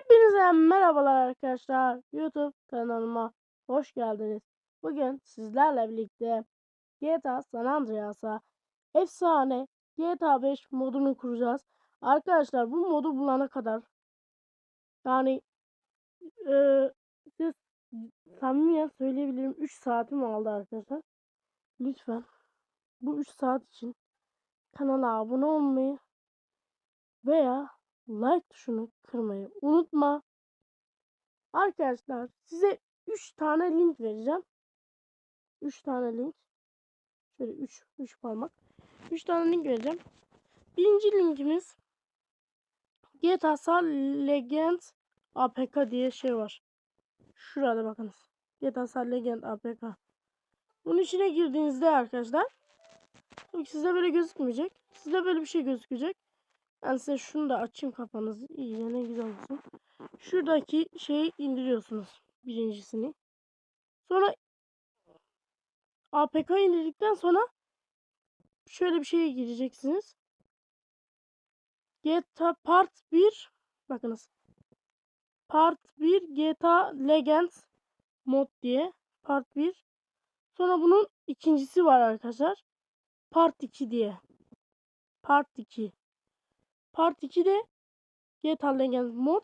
Hepinize merhabalar arkadaşlar. YouTube kanalıma hoş geldiniz. Bugün sizlerle birlikte GTA San Andreas'a efsane GTA 5 modunu kuracağız. Arkadaşlar bu modu bulana kadar yani e, siz samimiyen söyleyebilirim 3 saatim aldı arkadaşlar. Lütfen bu 3 saat için kanala abone olmayı veya like tuşunu kırmayı unutma. Arkadaşlar size 3 tane link vereceğim. 3 tane link. Şöyle 3 3 parmak. 3 tane link vereceğim. Birinci linkimiz GTA San Legends APK diye şey var. Şurada bakınız. GTA San Legends APK. Bunun içine girdiğinizde arkadaşlar sizde böyle gözükmeyecek. Sizde böyle bir şey gözükecek. Ben size şunu da açayım kafanızı. İyice ne güzel olsun. Şuradaki şeyi indiriyorsunuz. Birincisini. Sonra APK indirdikten sonra şöyle bir şeye gireceksiniz. GTA Part 1 bakınız. Part 1 GTA Legends mod diye. Part 1. Sonra bunun ikincisi var arkadaşlar. Part 2 diye. Part 2. Part 2'de GTA Legends mod.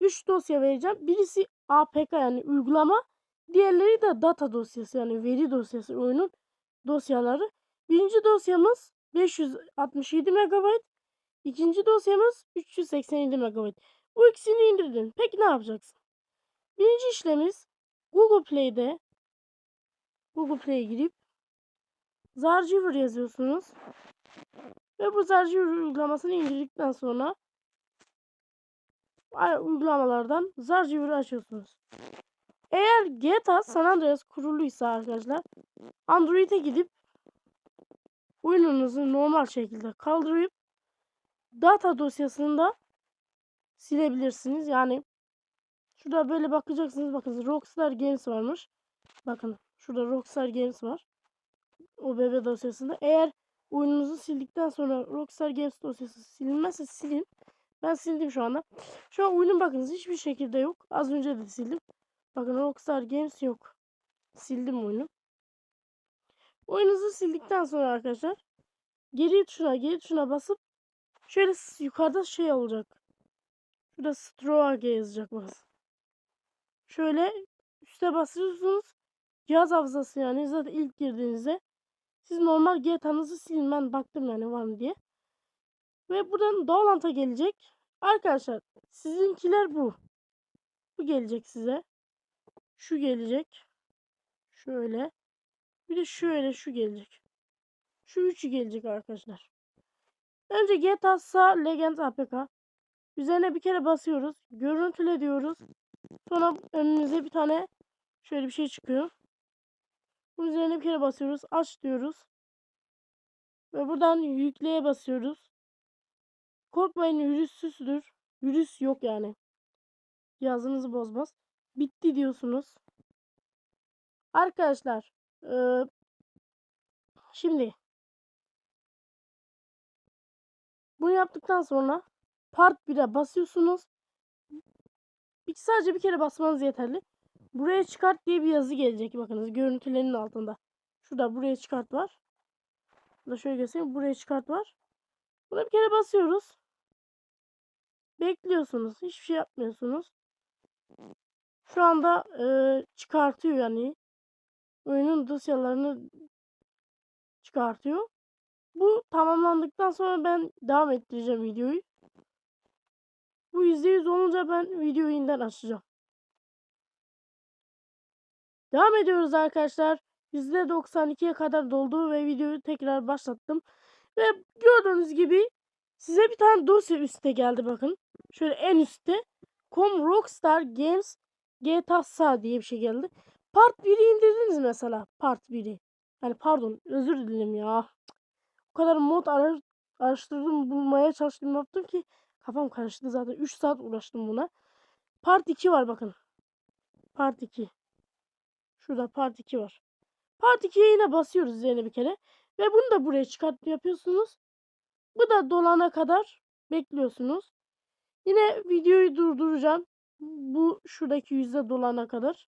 3 dosya vereceğim. Birisi APK yani uygulama. Diğerleri de data dosyası yani veri dosyası oyunun dosyaları. Birinci dosyamız 567 MB. İkinci dosyamız 387 MB. Bu ikisini indirdin. Peki ne yapacaksın? Birinci işlemimiz Google Play'de Google Play'e girip Zargiver yazıyorsunuz. Ve bu Zargiver uygulamasını indirdikten sonra uygulamalardan Zargiver'ı açıyorsunuz. Eğer GTA San Andreas kuruluysa arkadaşlar Android'e gidip oyununuzu normal şekilde kaldırıp data dosyasını da silebilirsiniz. Yani şurada böyle bakacaksınız. Bakın Rockstar Games varmış. Bakın şurada Rockstar Games var. O bebe dosyasında. Eğer oyununuzu sildikten sonra Rockstar Games dosyası silinmezse silin. Ben sildim şu anda. Şu an oyunun bakınız hiçbir şekilde yok. Az önce de sildim. Bakın Rockstar Games yok. Sildim oyunu. Oyununuzu sildikten sonra arkadaşlar geri tuşuna geri tuşuna basıp şöyle yukarıda şey olacak. Şurada Stroage yazacak bakın. Şöyle üste basıyorsunuz. Cihaz hafızası yani zaten ilk girdiğinizde siz normal GTA'nızı silin ben baktım yani var mı diye. Ve buradan Doğalant'a gelecek. Arkadaşlar sizinkiler bu. Bu gelecek size. Şu gelecek. Şöyle. Bir de şöyle şu gelecek. Şu üçü gelecek arkadaşlar. Önce GTA Sa Legend APK. Üzerine bir kere basıyoruz. Görüntüle diyoruz. Sonra önümüze bir tane şöyle bir şey çıkıyor. Bunun üzerine bir kere basıyoruz. Aç diyoruz. Ve buradan yükleye basıyoruz. Korkmayın virüssüzdür. Virüs yok yani. Cihazınızı bozmaz. Bitti diyorsunuz. Arkadaşlar. E, şimdi. Bunu yaptıktan sonra part 1'e basıyorsunuz. Sadece bir kere basmanız yeterli. Buraya çıkart diye bir yazı gelecek. Bakınız görüntülerin altında. Şurada buraya çıkart var. Burada şöyle göstereyim. Buraya çıkart var. Buna bir kere basıyoruz. Bekliyorsunuz. Hiçbir şey yapmıyorsunuz. Şu anda e, çıkartıyor yani. Oyunun dosyalarını çıkartıyor. Bu tamamlandıktan sonra ben devam ettireceğim videoyu. Bu %100 olunca ben videoyu yeniden açacağım. Devam ediyoruz arkadaşlar. %92'ye kadar doldu ve videoyu tekrar başlattım. Ve gördüğünüz gibi size bir tane dosya üstte geldi bakın. Şöyle en üstte. Com Rockstar Games GTA Sa diye bir şey geldi. Part 1'i indirdiniz mesela. Part 1'i. Yani pardon özür dilerim ya. O kadar mod arar, araştırdım bulmaya çalıştım yaptım ki kafam karıştı zaten. 3 saat uğraştım buna. Part 2 var bakın. Part 2. Şurada part 2 var. Part 2'ye yine basıyoruz üzerine bir kere. Ve bunu da buraya çıkart yapıyorsunuz. Bu da dolana kadar bekliyorsunuz. Yine videoyu durduracağım. Bu şuradaki yüzde dolana kadar.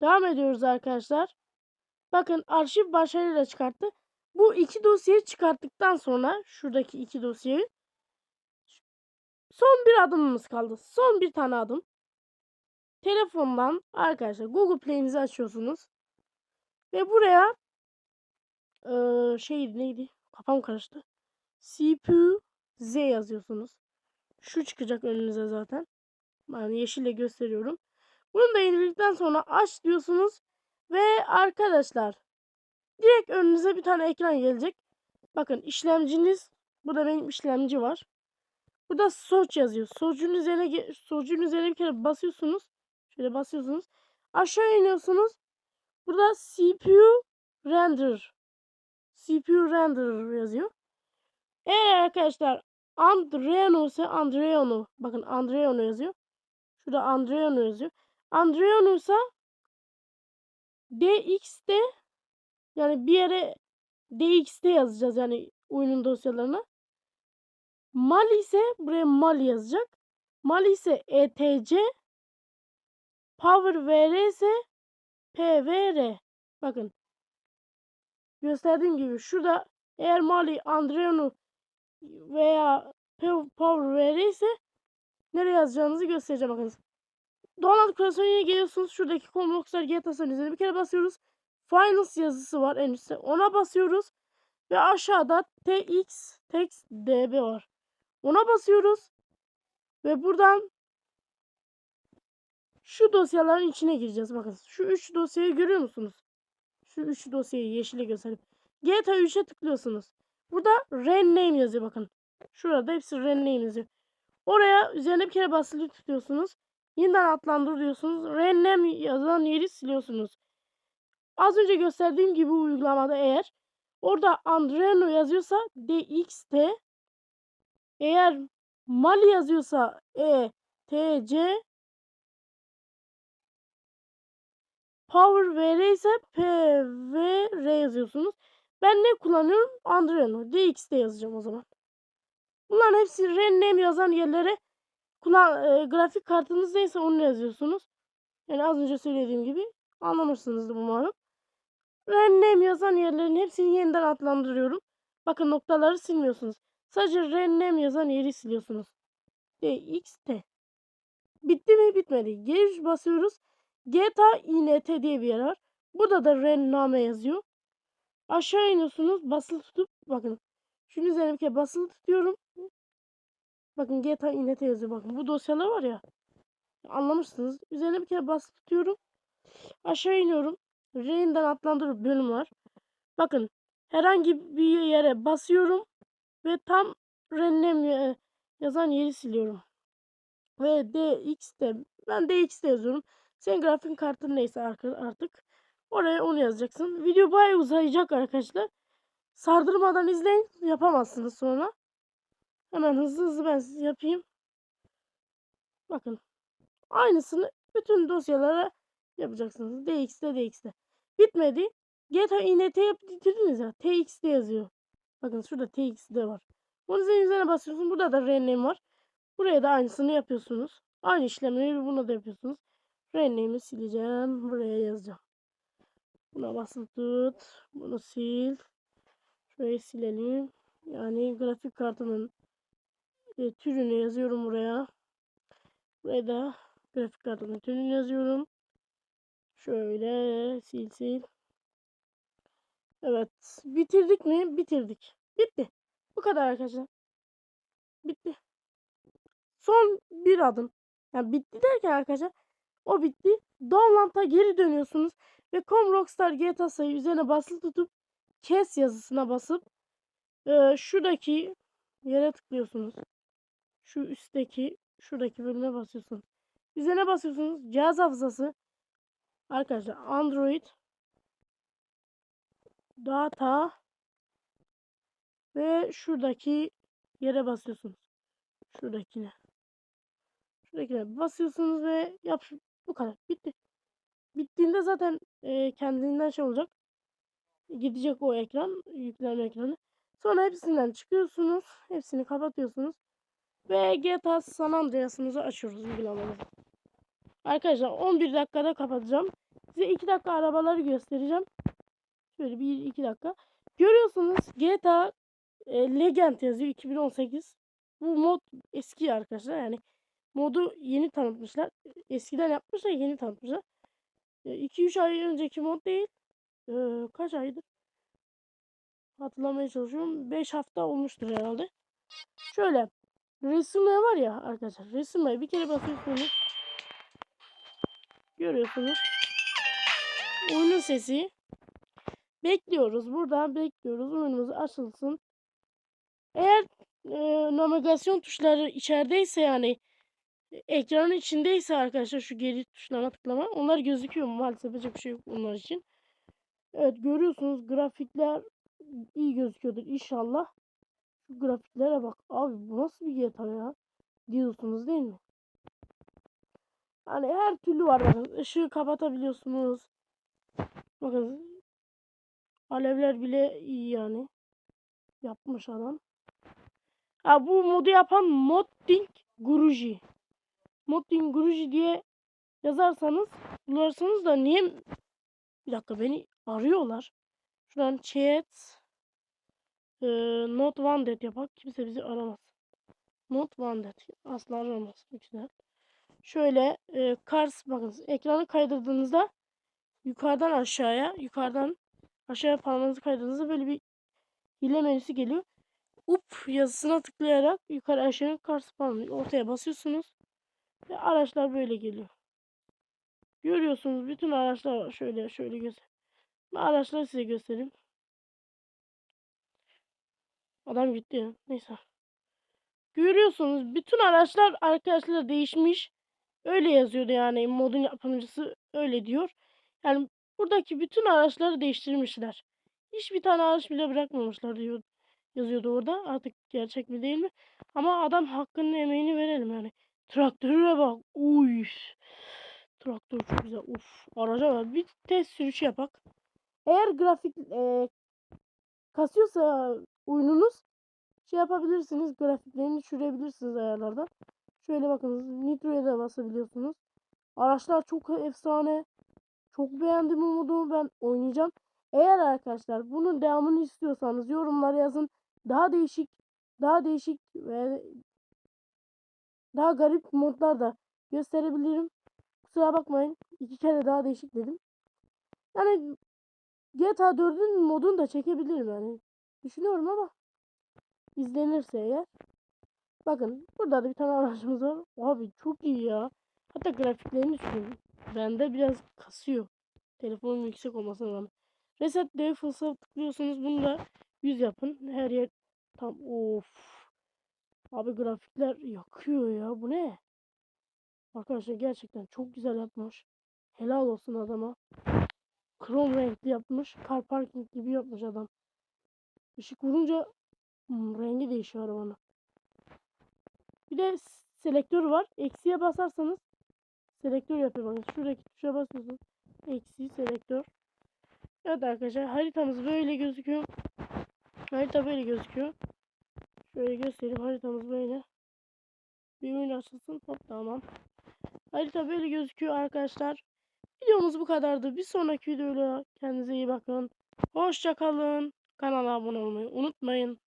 Devam ediyoruz arkadaşlar. Bakın arşiv başarıyla çıkarttı. Bu iki dosyayı çıkarttıktan sonra şuradaki iki dosyayı son bir adımımız kaldı. Son bir tane adım. Telefondan arkadaşlar Google Play'inizi açıyorsunuz. Ve buraya ee, şey neydi? Kafam karıştı. CPU Z yazıyorsunuz. Şu çıkacak önünüze zaten. Yani yeşille gösteriyorum. Bunu da indirdikten sonra aç diyorsunuz. Ve arkadaşlar direkt önünüze bir tane ekran gelecek. Bakın işlemciniz. Burada benim işlemci var. Burada search yazıyor. Search'ün üzerine search'ün üzerine bir kere basıyorsunuz. Şöyle basıyorsunuz. Aşağı iniyorsunuz. Burada CPU render CPU render yazıyor. Eğer arkadaşlar Andreano ise Andreano. Bakın Andreano yazıyor. Şurada Andreano yazıyor. Andreano ise DX'de yani bir yere DX'de yazacağız yani oyunun dosyalarına. Mal ise buraya mal yazacak. Mal ise ETC Power VR ise PVR. Bakın. Gösterdiğim gibi şurada eğer Mali Andreanu veya Power VR ise nereye yazacağınızı göstereceğim bakın. Donald Crosson'a geliyorsunuz. Şuradaki Comboxlar GTA'sının üzerine bir kere basıyoruz. Finals yazısı var en üstte. Ona basıyoruz. Ve aşağıda TX Text DB var. Ona basıyoruz. Ve buradan şu dosyaların içine gireceğiz. Bakın şu üç dosyayı görüyor musunuz? Şu üç dosyayı yeşile gösterip. GTA 3'e tıklıyorsunuz. Burada rename yazıyor bakın. Şurada hepsi rename yazıyor. Oraya üzerine bir kere basılı tutuyorsunuz. Yeniden adlandır diyorsunuz. Rename yazan yeri siliyorsunuz. Az önce gösterdiğim gibi uygulamada eğer orada Andreno yazıyorsa DXT eğer Mali yazıyorsa E T C Power VR ise P V R yazıyorsunuz. Ben ne kullanıyorum? Android. DX'de yazacağım o zaman. Bunların hepsi rename yazan yerlere kullan, e, grafik kartınız neyse onu yazıyorsunuz. Yani az önce söylediğim gibi anlamışsınızdır umarım. Rename yazan yerlerin hepsini yeniden adlandırıyorum. Bakın noktaları silmiyorsunuz. Sadece rename yazan yeri siliyorsunuz. DXT. Bitti mi? Bitmedi. Geri basıyoruz. GTA INT diye bir yer var. Burada da renname yazıyor. Aşağı iniyorsunuz. Basılı tutup bakın. Şunun üzerine bir kere basılı tutuyorum. Bakın GTA INT yazıyor. Bakın bu dosyalar var ya. Anlamışsınız. Üzerine bir kere basılı tutuyorum. Aşağı iniyorum. Reinden adlandırır bölüm var. Bakın herhangi bir yere basıyorum ve tam rennem yazan yeri siliyorum. Ve DX'de ben DX'de yazıyorum. Senin grafik kartın neyse artık. Oraya onu yazacaksın. Video bayağı uzayacak arkadaşlar. Sardırmadan izleyin. Yapamazsınız sonra. Hemen hızlı hızlı ben size yapayım. Bakın. Aynısını bütün dosyalara yapacaksınız. DX'de DX'de. Bitmedi. GTA INT yapıp bitirdiniz ya. TX'de yazıyor. Bakın şurada TX'de var. Bunun üzerine basıyorsunuz. Burada da rename var. Buraya da aynısını yapıyorsunuz. Aynı işlemleri buna da yapıyorsunuz. Renname'i sileceğim. Buraya yazacağım. Buna basılı tut. Bunu sil. Şurayı silelim. Yani grafik kartının e, türünü yazıyorum buraya. Buraya da grafik kartının türünü yazıyorum. Şöyle sil sil. Evet. Bitirdik mi? Bitirdik. Bitti. Bu kadar arkadaşlar. Bitti. Son bir adım. Yani bitti derken arkadaşlar o bitti. Download'a geri dönüyorsunuz. Ve Com Rockstar GTA sayı üzerine basılı tutup kes yazısına basıp e, şuradaki yere tıklıyorsunuz. Şu üstteki şuradaki bölüme basıyorsunuz. Üzerine basıyorsunuz. Cihaz hafızası arkadaşlar Android data ve şuradaki yere basıyorsunuz. Şuradakine. Şuradakine basıyorsunuz ve yap bu kadar. Bitti. Bittiğinde zaten e, kendiliğinden şey olacak. Gidecek o ekran. Yüklenme ekranı. Sonra hepsinden çıkıyorsunuz. Hepsini kapatıyorsunuz. Ve GTA San Andreas'ımızı açıyoruz uygulamamızı. Arkadaşlar 11 dakikada kapatacağım. Size 2 dakika arabaları göstereceğim. Şöyle 1-2 dakika. Görüyorsunuz GTA e, Legend yazıyor 2018. Bu mod eski arkadaşlar yani modu yeni tanıtmışlar. Eskiden yapmışlar yeni tanıtmışlar. 2-3 ay önceki mod değil. E, kaç aydır? Hatırlamaya çalışıyorum. 5 hafta olmuştur herhalde. Şöyle resume var ya arkadaşlar. Resume'ye bir kere basıyorsunuz. Görüyorsunuz. Oyunun sesi. Bekliyoruz. Buradan bekliyoruz. Oyunumuz açılsın. Eğer e, navigasyon tuşları içerideyse yani e, ekranın içindeyse arkadaşlar şu geri tuşlarına tıklama. Onlar gözüküyor? Maalesef yapacak bir şey yok onlar için. Evet görüyorsunuz grafikler iyi gözüküyordur inşallah. Şu grafiklere bak. Abi bu nasıl bir GTA ya? Diyorsunuz değil mi? Hani her türlü var bakın. Işığı kapatabiliyorsunuz. Bakın. Alevler bile iyi yani. Yapmış adam. Ha bu modu yapan Modding Guruji. Modding Guruji diye yazarsanız bulursanız da niye bir dakika beni arıyorlar. Şuradan chat e, not wanted yapak. Kimse bizi aramaz. Not wanted. Asla aramaz. Güzel. Şöyle e, Cars bakın ekranı kaydırdığınızda yukarıdan aşağıya yukarıdan aşağıya parmağınızı kaydırdığınızda böyle bir hile menüsü geliyor. Up yazısına tıklayarak yukarı aşağı Cars parmağı ortaya basıyorsunuz ve araçlar böyle geliyor. Görüyorsunuz bütün araçlar. Şöyle şöyle göster. Araçları size göstereyim. Adam gitti ya. Neyse. Görüyorsunuz bütün araçlar arkadaşlar değişmiş. Öyle yazıyordu yani modun yapımcısı öyle diyor. Yani buradaki bütün araçları değiştirmişler. Hiçbir tane araç bile bırakmamışlar diyor. Yazıyordu orada. Artık gerçek mi değil mi? Ama adam hakkının emeğini verelim yani. Traktöre bak. Uy. Traktör çok güzel. Uf. Araca var. Bir test sürüşü yapak. Eğer grafik e, kasıyorsa oyununuz şey yapabilirsiniz. Grafiklerini düşürebilirsiniz ayarlardan. Şöyle bakınız. Nitro'ya da basabiliyorsunuz. Araçlar çok efsane. Çok beğendim modu. Ben oynayacağım. Eğer arkadaşlar bunun devamını istiyorsanız yorumlara yazın. Daha değişik daha değişik ve daha garip modlar da gösterebilirim. Kusura bakmayın. iki kere daha değişik dedim. Yani GTA 4'ün modunu da çekebilirim yani. Düşünüyorum ama izlenirse eğer. Bakın burada da bir tane aracımız var. Abi çok iyi ya. Hatta grafiklerini düşünün. Bende biraz kasıyor. Telefonum yüksek olmasına rağmen. Reset Default'a tıklıyorsunuz. Bunu da 100 yapın. Her yer tam of. Abi grafikler yakıyor ya. Bu ne? Arkadaşlar gerçekten çok güzel yapmış. Helal olsun adama. Krom renkli yapmış. Car parking gibi yapmış adam. Işık vurunca hmm, rengi değişiyor arabanın. Bir de selektör var. Eksiye basarsanız selektör yapıyor. Bakın şuradaki tuşa basıyorsunuz. Eksi selektör. Evet arkadaşlar haritamız böyle gözüküyor. Harita böyle gözüküyor. Şöyle göstereyim haritamız böyle. Bir oyun açılsın. Hop tamam. Harita böyle gözüküyor arkadaşlar. Videomuz bu kadardı. Bir sonraki videoda kendinize iyi bakın. Hoşçakalın. Kanala abone olmayı unutmayın.